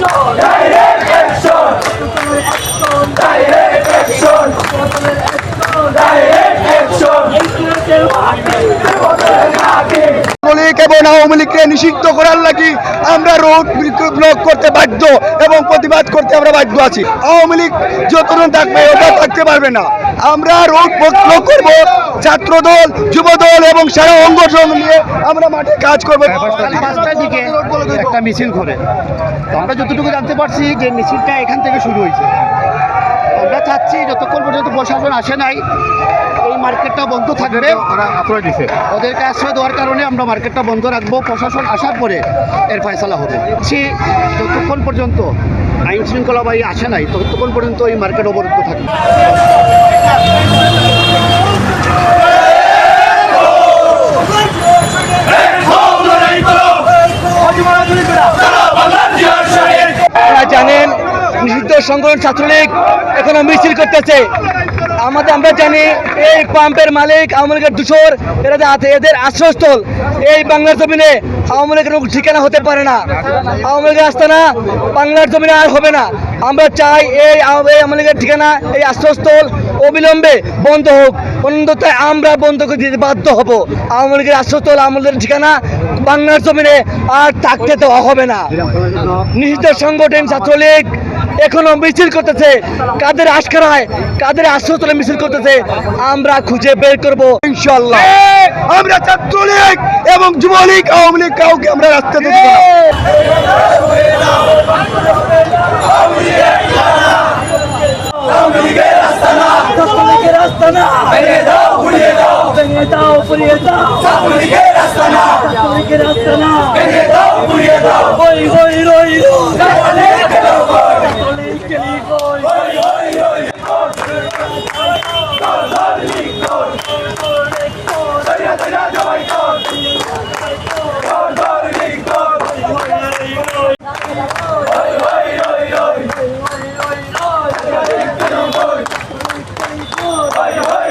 Direct action! League এবং আওয়ামী লীগকে নিষিদ্ধ করার লাগি আমরা রোড ব্লক করতে বাধ্য এবং প্রতিবাদ করতে আমরা বাধ্য আছি। আওয়ামী লীগ যতদিন থাকবে ওটা থাকতে পারবে না। আমরা রোড ব্লক করব ছাত্র দল যুব দল এবং সারা অঙ্গসং নিয়ে আমরা মাঠে কাজ করব। একটা মিছিল করে। আমরা যতটুকু জানতে পারছি যে মিছিলটা এখান থেকে শুরু হয়েছে। আমরা চাচ্ছি যতক্ষণ পর্যন্ত প্রশাসন আসে নাই এই মার্কেটটা বন্ধ থাকবে ওরা আশ্রয় দিছে। ওদেরকে আশ্রয় দেওয়ার কারণে আমরা মার্কেটটা বন্ধ রাখব প্রশাসন আসার পরে এর ফয়সলা হবে। সে যতক্ষণ পর্যন্ত আইন শৃঙ্খলা বাহিনী আসে নাই ততক্ষণ পর্যন্ত এই মার্কেট অবরুদ্ধ থাকবে। নিষিদ্ধ সংগঠন ছাত্রলীগ এখনও মিছিল করতেছে। আমাদের আমরা জানি এই পাম্পের মালিক আওয়ামী লীগের দূষর, এরা এদের আশ্রয়স্থল, এই বাংলার জমিনে আওয়ামী লীগের কোনো ঠিকানা হতে পারে না। আওয়ামী লীগের আস্তানা বাংলার জমিনে আর হবে না। আমরা চাই এই আওয়ামী লীগের ঠিকানা, এই আশ্রয়স্থল অবিলম্বে বন্ধ হোক। অন্যথায় আমরা বন্ধ করে দিতে বাধ্য হব। আওয়ামী লীগের আশ্রয়স্থল, আওয়ামী লীগের ঠিকানা বাংলার জমিনে আর থাকতে দেওয়া হবে না। নিষিদ্ধ সংগঠন ছাত্রলীগ এখনও মিছিল করতেছে। কাদের আশকারায় কাদের আশ্রয়তলে মিছিল করতেছে আমরা খুঁজে বের করব ইনশাল্লাহ আমরা ছাত্রলীগ এবং যুবলীগ আওয়ামী লীগ কাউকে আমরা রাস্তা দেব রাস্তা না।